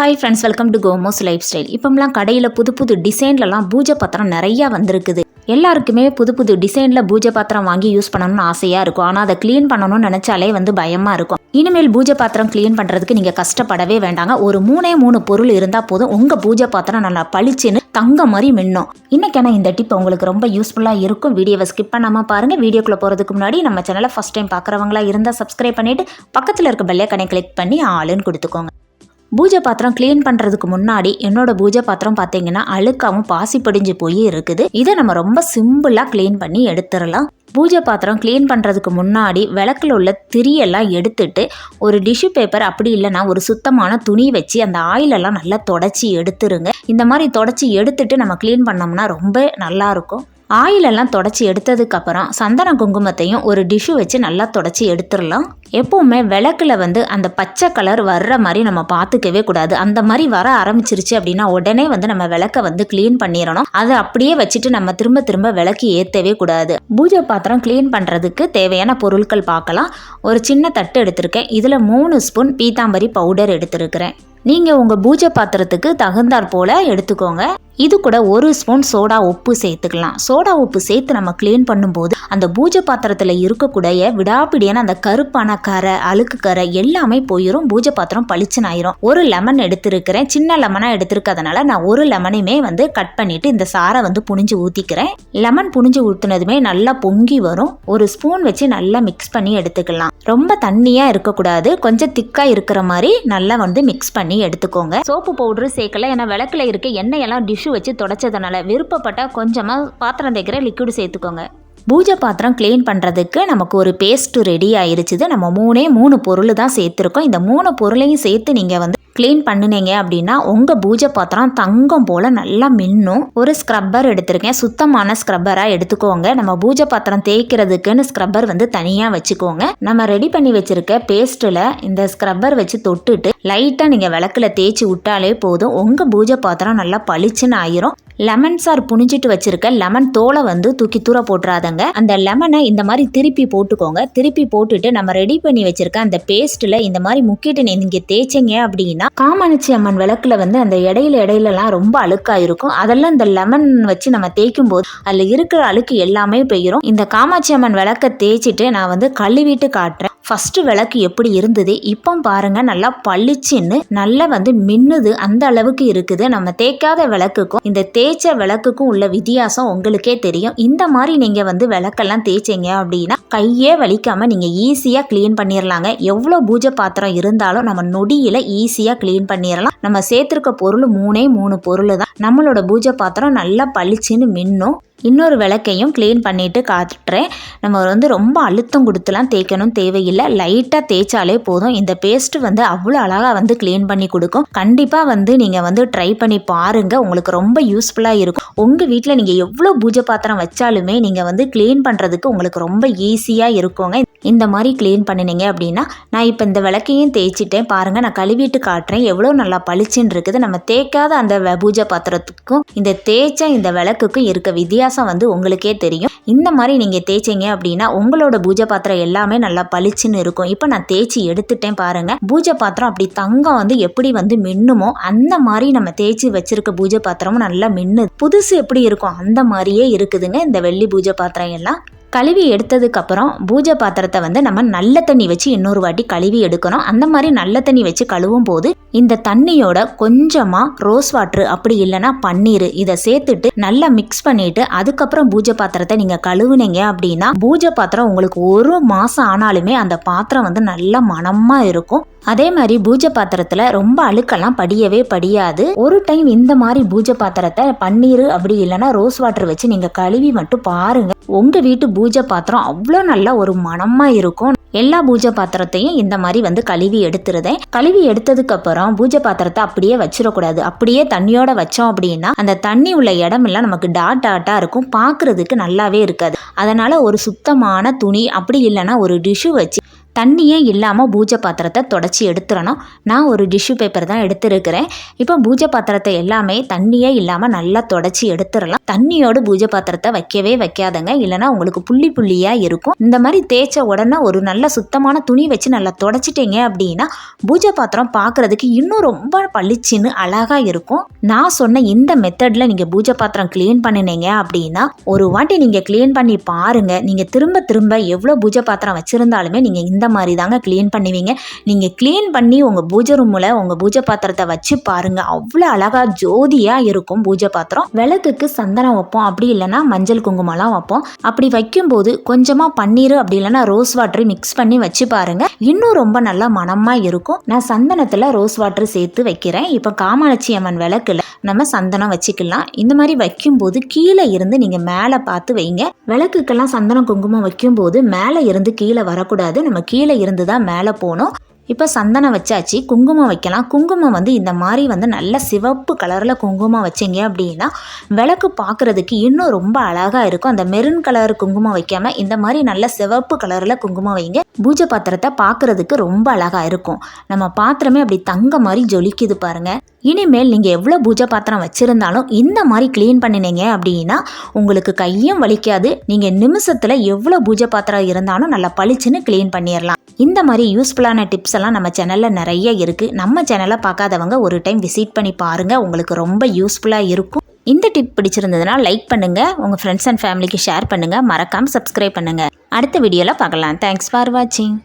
Hi friends welcome to கோமோஸ் life style இப்போம்லாம் கடையில் புது புது டிசைன்லலாம் பூஜை பாத்திரம் நிறையா வந்திருக்குது. எல்லாருக்குமே புது புது டிசைனில் பூஜை பாத்திரம் வாங்கி யூஸ் பண்ணணும்னு ஆசையாக இருக்கும். ஆனால் அதை க்ளீன் பண்ணணும்னு நினச்சாலே வந்து பயமாக இருக்கும். இனிமேல் பூஜை பாத்திரம் க்ளீன் பண்ணுறதுக்கு நீங்கள் கஷ்டப்படவே வேண்டாங்க. ஒரு மூணே மூணு பொருள் இருந்தால் போதும். உங்கள் பூஜை பாத்திரம் நல்லா பளிச்சுன்னு தங்க மாதிரி மின்னும். இன்றைக்கான இந்த டிப் உங்களுக்கு ரொம்ப யூஸ்ஃபுல்லாக இருக்கும். வீடியோவை ஸ்கிப் பண்ணாமல் பாருங்கள் வீடியோக்குள்ளே போகிறதுக்கு முன்னாடி நம்ம சேனலை ஃபஸ்ட் டைம் பார்க்குறவங்களா இருந்தால் சப்ஸ்கிரைப் பண்ணிவிட்டு பக்கத்தில் இருக்க பெல்லைக்கனை கிளிக் பண்ணி ஆளுன்னு கொடுத்துக்கோங்க. பூஜை பாத்திரம் க்ளீன் பண்ணுறதுக்கு முன்னாடி என்னோட பூஜை பாத்திரம் பார்த்தீங்கன்னா அழுக்காவும் பாசி படிஞ்சு போய் இருக்குது. இதை நம்ம ரொம்ப சிம்பிளாக க்ளீன் பண்ணி எடுத்துடலாம். பூஜை பாத்திரம் க்ளீன் பண்ணுறதுக்கு முன்னாடி விளக்கில் உள்ள திரியெல்லாம் எடுத்துட்டு ஒரு டிஷ்யூ பேப்பர் அப்படி இல்லைன்னா ஒரு சுத்தமான துணி வச்சு அந்த ஆயிலெல்லாம் நல்லா தொடச்சி எடுத்துருங்க. இந்த மாதிரி தொடச்சி எடுத்துட்டு நம்ம க்ளீன் பண்ணோம்னா ரொம்ப நல்லாயிருக்கும் ஆயிலெல்லாம் தொடச்சி எடுத்ததுக்கப்புறம் சந்தன குங்குமத்தையும் ஒரு டிஷ்யூ வச்சு நல்லா தொடச்சி எடுத்துடலாம். எப்போவுமே விளக்குல வந்து அந்த பச்சை கலர் வர்ற மாதிரி நம்ம பார்த்துக்கவே கூடாது. அந்த மாதிரி வர ஆரம்பிச்சிருச்சு அப்படின்னா உடனே வந்து நம்ம விளக்க வந்து க்ளீன் பண்ணிடணும். அதை அப்படியே வச்சுட்டு நம்ம திரும்ப திரும்ப விளக்கு ஏற்றவே கூடாது. பூஜை பாத்திரம் க்ளீன் பண்ணுறதுக்கு தேவையான பொருட்கள் பார்க்கலாம். ஒரு சின்ன தட்டு எடுத்திருக்கேன். இதில் மூணு ஸ்பூன் பீத்தாம்பரி பவுடர் எடுத்திருக்கிறேன். நீங்கள் உங்கள் பூஜை பாத்திரத்துக்கு தகுந்தாற் போல் எடுத்துக்கோங்க. இது கூட ஒரு ஸ்பூன் சோடா உப்பு சேர்த்துக்கலாம். சோடா உப்பு சேர்த்து நம்ம க்ளீன் பண்ணும்போது அந்த பூஜை பாத்திரத்தில் இருக்கக்கூடிய விடாப்பிடியான அந்த கருப்பான கரை அழுக்கு கரை எல்லாமே போயிடும் பூஜை பாத்திரம் பளிச்சுன்னு ஆயிரும். ஒரு லெமன் எடுத்திருக்கிறேன். சின்ன லெமனாக எடுத்திருக்கிறதுனால நான் ஒரு லெமனையுமே வந்து கட் பண்ணிட்டு இந்த சாரை வந்து புனிஞ்சு ஊற்றிக்கிறேன் லெமன் புனிஞ்சு ஊற்றுனதுமே நல்லா பொங்கி வரும். ஒரு ஸ்பூன் வச்சு நல்லா மிக்ஸ் பண்ணி எடுத்துக்கலாம். ரொம்ப தண்ணியாக இருக்கக்கூடாது. கொஞ்சம் திக்காக இருக்கிற மாதிரி நல்லா வந்து மிக்ஸ் பண்ணி எடுத்துக்கோங்க. சோப்பு பவுடர் சேர்க்கல ஏன்னா விளக்குல இருக்க எண்ணெயெல்லாம் டிஷ்யூ வச்சு தொடச்சதுனால விருப்பப்பட்டால் கொஞ்சமாக பாத்திரம் தேய்க்கிற லிக்விட் சேர்த்துக்கோங்க. பூஜை பாத்திரம் க்ளீன் பண்ணுறதுக்கு நமக்கு ஒரு பேஸ்ட்டு ரெடி ஆயிருச்சுது. நம்ம மூணே மூணு பொருள் தான் சேர்த்துருக்கோம். இந்த மூணு பொருளையும் சேர்த்து நீங்கள் வந்து க்ளீன் பண்ணினீங்க அப்படின்னா உங்கள் பூஜை பாத்திரம் தங்கம் போல் நல்லா மின்னும். ஒரு ஸ்க்ரப்பர் எடுத்திருக்கேன். சுத்தமான ஸ்க்ரப்பராக எடுத்துக்கோங்க. நம்ம பூஜை பாத்திரம் தேய்க்கிறதுக்குன்னு ஸ்க்ரப்பர் வந்து தனியாக வச்சுக்கோங்க. நம்ம ரெடி பண்ணி வச்சுருக்க பேஸ்ட்டில் இந்த ஸ்க்ரப்பர் வச்சு தொட்டுட்டு லைட்டாக நீங்கள் விளக்கில் தேய்ச்சி விட்டாலே போதும். உங்கள் பூஜை பாத்திரம் நல்லா பளிச்சுன்னு ஆயிரும். லெமன் சார் புனிஞ்சிட்டு வச்சிருக்க லெமன் தோலை வந்து தூக்கி தூர போட்டுறாதங்க. அந்த லெமனை இந்த மாதிரி திருப்பி போட்டுக்கோங்க. திருப்பி போட்டுட்டு நம்ம ரெடி பண்ணி வச்சிருக்க அந்த பேஸ்ட்டில் இந்த மாதிரி முக்கிட்டு நீங்கள் தேய்ச்சிங்க அப்படின்னா காமாட்சி அம்மன் விளக்குல வந்து அந்த இடையில இடையிலலாம் ரொம்ப அழுக்கா இருக்கும் அதெல்லாம் இந்த லெமன் வச்சு நம்ம தேய்க்கும் போது அதில் இருக்கிற அழுக்கு எல்லாமே போயிடும் இந்த காமாட்சி அம்மன் விளக்க தேய்ச்சிட்டு நான் வந்து கழுவிட்டு காட்டுறேன். ஃபஸ்ட்டு விளக்கு எப்படி இருந்தது? இப்போ பாருங்கள் நல்லா பளிச்சுன்னு நல்லா வந்து மின்னுது. அந்த அளவுக்கு இருக்குது. நம்ம தேய்க்காத விளக்குக்கும் இந்த தேய்ச்ச விளக்குக்கும் உள்ள வித்தியாசம் உங்களுக்கே தெரியும். இந்த மாதிரி நீங்கள் வந்து விளக்கெல்லாம் தேய்ச்சிங்க அப்படின்னா கையே வலிக்காமல் நீங்கள் ஈஸியாக க்ளீன் பண்ணிடலாங்க எவ்வளோ பூஜை பாத்திரம் இருந்தாலும் நம்ம நொடியில் ஈஸியாக க்ளீன் பண்ணிடலாம் நம்ம சேர்த்துருக்க பொருள் மூணே மூணு பொருள் தான் நம்மளோட பூஜை பாத்திரம் நல்லா பளிச்சுன்னு மின்னும். இன்னொரு விளக்கையும் க்ளீன் பண்ணிவிட்டு காட்டுறேன். நம்ம வந்து ரொம்ப அழுத்தம் கொடுத்துலாம் தேய்க்கணும் தேவையில்லை. லைட்டாக தேய்ச்சாலே போதும். இந்த பேஸ்ட்டு வந்து அவ்வளோ அழகாக வந்து க்ளீன் பண்ணி கொடுக்கும். கண்டிப்பாக வந்து நீங்கள் வந்து ட்ரை பண்ணி பாருங்கள் உங்களுக்கு ரொம்ப யூஸ்ஃபுல்லாக இருக்கும். உங்கள் வீட்டில் நீங்கள் எவ்வளோ பூஜை பாத்திரம் வச்சாலுமே நீங்கள் வந்து க்ளீன் பண்ணுறதுக்கு உங்களுக்கு ரொம்ப ஈஸியாக இருக்குங்க. இந்த மாதிரி க்ளீன் பண்ணினீங்க அப்படின்னா நான் இப்போ இந்த விளக்கையும் தேய்ச்சிட்டேன். பாருங்கள் நான் கழுவிட்டு காட்டுறேன். எவ்வளோ நல்லா பளிச்சுன்னு இருக்குது. நம்ம தேய்க்காத அந்த பூஜை பாத்திரத்துக்கும் இந்த தேய்ச்ச இந்த விளக்குக்கும் இருக்க வித்தியாசம் வந்து உங்களுக்கே தெரியும். இந்த மாதிரி நீங்கள் தேய்ச்சிங்க அப்படின்னா உங்களோட பூஜை பாத்திரம் எல்லாமே நல்லா பளிச்சுன்னு இருக்கும். இப்போ நான் தேய்ச்சி எடுத்துட்டேன் பாருங்கள் பூஜை பாத்திரம் அப்படி தங்கம் வந்து எப்படி வந்து மின்னுமோ அந்த மாதிரி நம்ம தேய்ச்சி வச்சிருக்க பூஜை பாத்திரமும் நல்லா மின்னு புதுசு எப்படி இருக்கும்? அந்த மாதிரியே இருக்குதுங்க. இந்த வெள்ளி பூஜை பாத்திரம் எல்லாம். கழுவி எடுத்ததுக்கப்புறம் பூஜை பாத்திரத்தை வந்து நம்ம நல்ல தண்ணி வச்சு இன்னொரு வாட்டி கழுவி எடுக்கணும். அந்த மாதிரி நல்ல தண்ணி வச்சு கழுவும் போது இந்த தண்ணியோட கொஞ்சமாக ரோஸ் வாட்ரு அப்படி இல்லைன்னா பன்னீர் இதை சேர்த்துட்டு நல்லா மிக்ஸ் பண்ணிட்டு அதுக்கப்புறம் பூஜை பாத்திரத்தை நீங்கள் கழுவுனீங்க அப்படின்னா பூஜை பாத்திரம் உங்களுக்கு ஒரு மாதம் ஆனாலுமே அந்த பாத்திரம் வந்து நல்ல மனமாக இருக்கும். அதே மாதிரி பூஜை பாத்திரத்தில் ரொம்ப அழுக்கெல்லாம் படியவே படியாது. ஒரு டைம் இந்த மாதிரி பூஜை பாத்திரத்தை பன்னீர் அப்படி இல்லைன்னா ரோஸ் வாட்டர் வச்சு நீங்கள் கழுவி மட்டும் பாருங்க. உங்கள் வீட்டு பூஜை பாத்திரம் அவ்வளோ நல்லா ஒரு மனமாக இருக்கும். எல்லா பூஜை பாத்திரத்தையும் இந்த மாதிரி வந்து கழுவி எடுத்துருதேன். கழுவி எடுத்ததுக்கு அப்புறம் பூஜை பாத்திரத்தை அப்படியே வச்சிடக்கூடாது. அப்படியே தண்ணியோட வச்சோம் அப்படின்னா அந்த தண்ணி உள்ள இடமெல்லாம் நமக்கு டாட் டாட்டா இருக்கும். பார்க்கறதுக்கு நல்லாவே இருக்காது. அதனால ஒரு சுத்தமான துணி அப்படி இல்லைன்னா ஒரு டிஷ்ஷு வச்சு தண்ணியே இல்லாமல் பூஜை பாத்திரத்தை தொடச்சி எடுத்துடணும். நான் ஒரு டிஷ்யூ பேப்பர் தான் எடுத்துருக்கிறேன். இப்போ பூஜை பாத்திரத்தை எல்லாமே தண்ணியே இல்லாமல் நல்லா தொடச்சி எடுத்துடலாம். தண்ணியோடு பூஜை பாத்திரத்தை வைக்கவே வைக்காதங்க. இல்லைனா உங்களுக்கு புள்ளி புள்ளியாக இருக்கும். இந்த மாதிரி தேய்ச்ச உடனே ஒரு நல்ல சுத்தமான துணி வச்சு நல்லா தொடச்சிட்டீங்க அப்படின்னா பூஜை பாத்திரம் பார்க்குறதுக்கு இன்னும் ரொம்ப பளிச்சுன்னு அழகாக இருக்கும். நான் சொன்ன இந்த மெத்தடில் நீங்கள் பூஜை பாத்திரம் க்ளீன் பண்ணினீங்க அப்படின்னா ஒரு வாட்டி நீங்கள் க்ளீன் பண்ணி பாருங்கள் நீங்கள் திரும்ப திரும்ப எவ்வளோ பூஜை பாத்திரம் வச்சுருந்தாலுமே நீங்கள் இந்த மாதிரி தாங்க க்ளீன் பண்ணுவீங்க. நீங்கள் க்ளீன் பண்ணி உங்கள் பூஜை ரூமில் உங்கள் பூஜை பாத்திரத்தை வச்சு பாருங்கள் அவ்வளோ அழகாக ஜோதியாக இருக்கும் பூஜை பாத்திரம். விளக்குக்கு சந்தனம் வைப்போம். அப்படி இல்லைன்னா மஞ்சள் குங்குமம்லாம் வைப்போம். அப்படி வைக்கும்போது கொஞ்சமாக பன்னீர் அப்படி இல்லைன்னா ரோஸ் வாட்டர் மிக்ஸ் பண்ணி வச்சு பாருங்கள் இன்னும் ரொம்ப நல்லா மனமாக இருக்கும். நான் சந்தனத்தில் ரோஸ் வாட்டர் சேர்த்து வைக்கிறேன். இப்போ காமாட்சி அம்மன் விளக்கில் நம்ம சந்தனம் வச்சுக்கலாம். இந்த மாதிரி வைக்கும்போது கீழே இருந்து நீங்கள் மேலே பார்த்து வைங்க. விளக்குக்கெல்லாம் சந்தனம் குங்குமம் வைக்கும்போது மேலே இருந்து கீழே வரக்கூடாது. நம்ம கீழே இருந்து தான் மேலே போகணும். இப்போ சந்தனம் வச்சாச்சு குங்குமம் வைக்கலாம். குங்குமம் வந்து இந்த மாதிரி வந்து நல்ல சிவப்பு கலரில் குங்குமம் வச்சிங்க அப்படின்னா விளக்கு பார்க்குறதுக்கு இன்னும் ரொம்ப அழகாக இருக்கும். அந்த மெரூன் கலர் குங்குமம் வைக்காமல் இந்த மாதிரி நல்ல சிவப்பு கலரில் குங்குமம் வைங்க. பூஜை பாத்திரத்தை பார்க்குறதுக்கு ரொம்ப அழகாக இருக்கும். நம்ம பாத்திரமே அப்படி தங்க மாதிரி ஜொலிக்குது பாருங்கள் இனிமேல் நீங்கள் எவ்வளோ பூஜை பாத்திரம் வச்சுருந்தாலும் இந்த மாதிரி க்ளீன் பண்ணினீங்க அப்படின்னா உங்களுக்கு கையும் வலிக்காது. நீங்கள் நிமிஷத்தில் எவ்வளோ பூஜை பாத்திரம் இருந்தாலும் நல்லா பளிச்சுன்னு க்ளீன் பண்ணிடலாம் இந்த மாதிரி யூஸ்ஃபுல்லான டிப்ஸ் எல்லாம் நம்ம சேனலில் நிறைய இருக்குது நம்ம சேனலை பார்க்காதவங்க ஒரு டைம் விசிட் பண்ணி பாருங்கள் உங்களுக்கு ரொம்ப யூஸ்ஃபுல்லாக இருக்கும். இந்த டிப் பிடிச்சிருந்ததுன்னா லைக் பண்ணுங்கள் உங்கள் ஃப்ரெண்ட்ஸ் அண்ட் ஃபேமிலிக்கு ஷேர் பண்ணுங்கள் மறக்காமல் சப்ஸ்கிரைப் பண்ணுங்கள் அடுத்த வீடியோவில் பார்க்கலாம். தேங்க்ஸ் ஃபார் வாட்சிங்